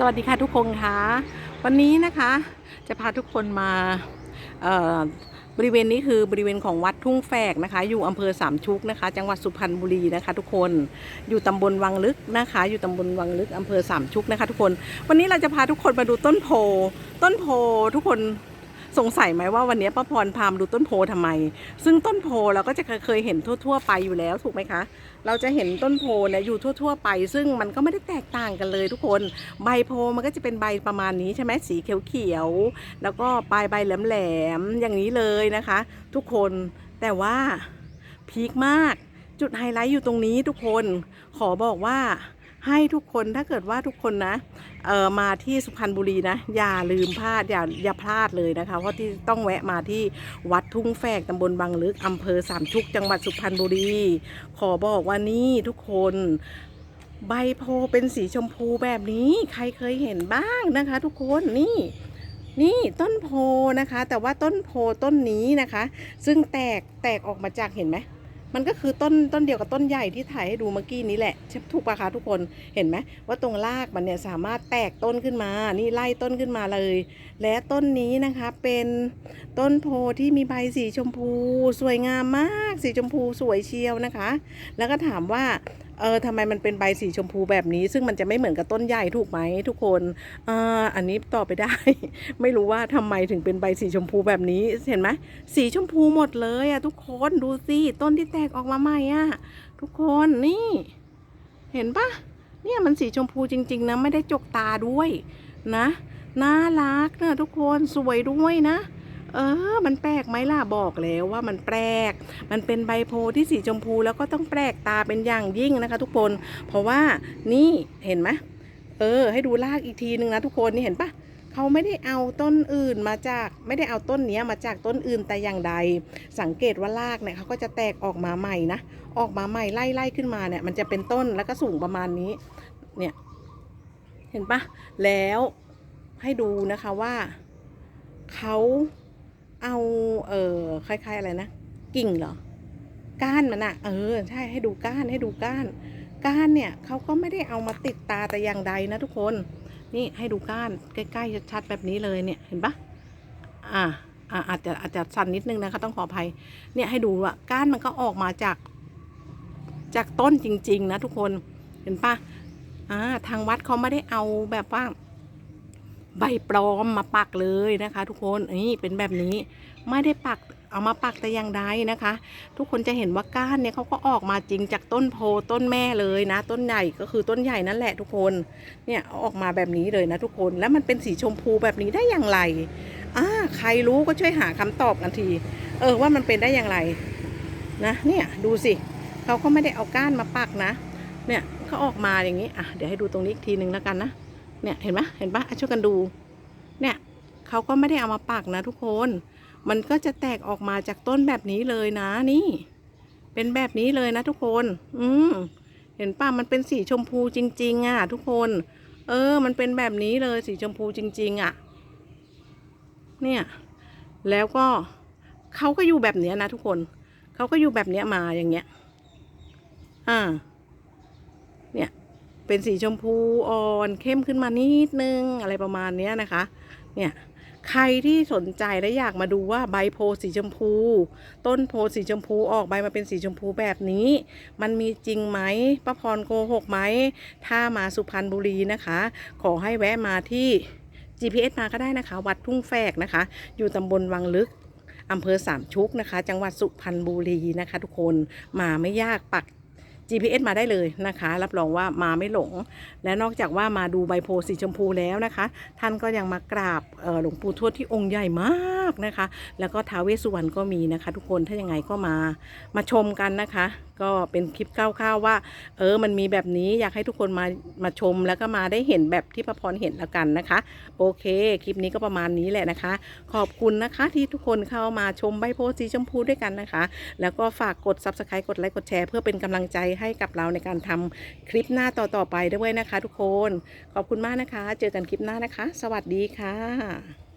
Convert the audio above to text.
สวัสดีค่ะทุกคนคะวันนี้นะคะจะพาทุกคนมาบริเวณนี้คือบริเวณของวัดทุ่งแฝกนะคะ อยู่อำเภอสามชุกนะคะ จังหวัดสุพรรณบุรีนะคะ ทุกคนอยู่ตำบลวังลึกนะคะ อยู่ตำบลวังลึกอำเภอสามชุกนะคะ ทุกคน วันนี้เราจะพาทุกคนมาดูต้นโพต้นโพทุกคน สงสัยไหมว่าวันนี้ป้าพรพามดูต้นโพทำไม ซึ่งต้นโพเราก็จะเคยเห็นทั่ว ๆ ไปอยู่แล้วถูกไหมคะ เราจะเห็นต้นโพเนี่ยอยู่ทั่ว ๆ ไป ซึ่งมันก็ไม่ได้แตกต่างกันเลยทุกคน ใบโพมันก็จะเป็นใบประมาณนี้ใช่ไหมสีเขียวๆแล้วก็ปลายใบแหลมๆอย่างนี้เลยนะคะ ทุกคนแต่ว่าพีคมากจุดไฮไลท์อยู่ตรงนี้ทุกคนขอบอกว่า ให้ทุกคนถ้าเกิดว่าทุกคนนะเออมาที่สุพรรณบุรีนะ อย่าลืมพลาดอย่าอย่าพลาดเลยนะคะ เพราะที่ต้องแวะมาที่วัดทุ่งแฝกตำบลบางลึกอำเภอสามชุกจังหวัดสุพรรณบุรี ขอบอกว่านี่ทุกคนใบโพเป็นสีชมพูแบบนี้ ใครเคยเห็นบ้างนะคะ ทุกคนนี่นี่ต้นโพนะคะ แต่ว่าต้นโพต้นนี้นะคะ ซึ่งแตกแตกออกมาจากเห็นไหม มันก็คือต้นต้นเดียวกับต้นใหญ่ที่ถ่ายให้ดูเมื่อกี้นี้แหละใช่ถูกปะคะทุกคนเห็นไหมว่าตรงรากมันเนี่ยสามารถแตกต้นขึ้นมา นี่ไล่ต้นขึ้นมาเลย และต้นนี้นะคะเป็นต้นโพที่มีใบสีชมพู สวยงามมาก สีชมพูสวยเชียวนะคะ แล้วก็ถามว่า เออทำไมมันเป็นใบสีชมพูแบบนี้ ซึ่งมันจะไม่เหมือนกับต้นใหญ่ถูกไหมทุกคนอ่าอันนี้ตอบไปได้ ไม่รู้ว่าทำไมถึงเป็นใบสีชมพูแบบนี้เห็นไหมสีชมพูหมดเลยอะทุกคนดูสิต้นที่แตกออกมาใหม่อะทุกคนนี่ เห็นปะเนี่ยมันสีชมพูจริง ๆ นะ ไม่ได้จกตาด้วยนะน่ารักเนะทุกคนสวยด้วยนะ เออ มันแปลกไหมล่ะบอกแล้วว่ามันแปลก มันเป็นใบโพธิ์ที่สีชมพูแล้วก็ต้องแปลกตาเป็นอย่างยิ่งนะคะ ทุกคน เพราะว่านี่เห็นไหมเออ ให้ดูรากอีกทีนึงนะทุกคนนี่เห็นปะเขาไม่ได้เอาต้นอื่นมาจากไม่ได้เอาต้นเนี้ยมาจากต้นอื่นแต่อย่างใด สังเกตว่ารากเนี่ยเขาก็จะแตกออกมาใหม่นะออกมาใหม่ไล่ไล่ขึ้นมาเนี่ย มันจะเป็นต้นแล้วก็สูงประมาณนี้ เนี่ย เห็นปะแล้วให้ดูนะคะว่าเขา เอาเออคล้ายๆอะไรนะกิ่งเหรอ ก้านมันอะเออ ใช่ให้ดูก้านให้ดูก้าน ก้านเนี่ยเขาก็ไม่ได้เอามาติดตาแต่อย่างใดนะทุกคน นี่ให้ดูก้านใกล้ๆชัดๆแบบนี้เลยเนี่ยเห็นปะอ่าอ่าอาจจะอาจจะสั่นนิดนึงนะคะต้องขออภัย เนี่ยให้ดูว่าก้านมันก็ออกมาจาก จากต้นจริง ๆ นะทุกคนเห็นปะอ่าทางวัดเขาไม่ได้เอาแบบว่า ใบปลอมมาปักเลยนะคะ ทุกคนนี่เป็นแบบนี้ไม่ได้ปักเอามาปักแต่อย่างใดนะคะ ทุกคนจะเห็นว่าก้านเนี่ยเขาก็ออกมาจริงจากต้นโพต้นแม่เลยนะ ต้นใหญ่ก็คือต้นใหญ่นั่นแหละทุกคนเนี่ยออกมาแบบนี้เลยนะทุกคนแล้วมันเป็นสีชมพูแบบนี้ได้อย่างไรอ่าใครรู้ก็ช่วยหาคำตอบกันที เออว่ามันเป็นได้อย่างไรนะเนี่ยดูสิเขาก็ไม่ได้เอาก้านมาปักนะ เนี่ยเขาออกมาอย่างนี้อะเดี๋ยวให้ดูตรงนี้อีกทีหนึ่งแล้วกันนะ เนี่ยเห็นไหมเห็นปะอะช่วยกันดู เนี่ยเขาก็ไม่ได้เอามาปักนะทุกคน มันก็จะแตกออกมาจากต้นแบบนี้เลยนะนี่ เป็นแบบนี้เลยนะทุกคน อืมเห็นป่ะมันเป็นสีชมพูจริง ๆ อะ ทุกคน เออ มันเป็นแบบนี้เลยสีชมพูจริง ๆ อะ เนี่ย แล้วก็เขาก็อยู่แบบเนี้ยนะทุกคนเขาก็อยู่แบบเนี้ยมาอย่างเงี้ย อ่า เป็นสีชมพูอ่อนเข้มขึ้นมานิดนึงอะไรประมาณนี้นะคะ เนี่ยใครที่สนใจและอยากมาดูว่าใบโพธิ์สีชมพู ต้นโพธิ์สีชมพูออกใบมาเป็นสีชมพูแบบนี้ มันมีจริงไหมป้าพรโกหกไหม ถ้ามาสุพรรณบุรีนะคะ ขอให้แวะมาที่ GPS มาก็ได้นะคะ วัดทุ่งแฝกนะคะ อยู่ตำบลวังลึกอำเภอสามชุกนะคะ จังหวัดสุพรรณบุรีนะคะ ทุกคนมาไม่ยากปัก GPS มาได้เลยนะคะ รับรองว่ามาไม่หลง และนอกจากว่ามาดูใบโพธิ์สีชมพูแล้วนะคะ ท่านก็ยังมากราบหลวงปู่ทวดที่องค์ใหญ่มากนะคะ แล้วก็ท้าวเวสสุวรรณก็มีนะคะ ทุกคนถ้ายังไงก็มามาชมกันนะคะ ก็เป็นคลิปคร่าวๆว่า เออมันมีแบบนี้อยากให้ทุกคนมามาชมแล้วก็มาได้เห็นแบบที่พระพรเห็นแล้วกันนะคะ โอเค คลิปนี้ก็ประมาณนี้แหละนะคะ ขอบคุณนะคะที่ทุกคนเข้ามาชมใบโพธิ์สีชมพูด้วยกันนะคะ แล้วก็ฝากกด subscribe กดไลค์กดแชร์เพื่อเป็นกำลังใจให้กับเราในการทำคลิปหน้าต่อๆไปด้วยนะคะ ทุกคน ขอบคุณมากนะคะ เจอกันคลิปหน้านะคะ สวัสดีค่ะ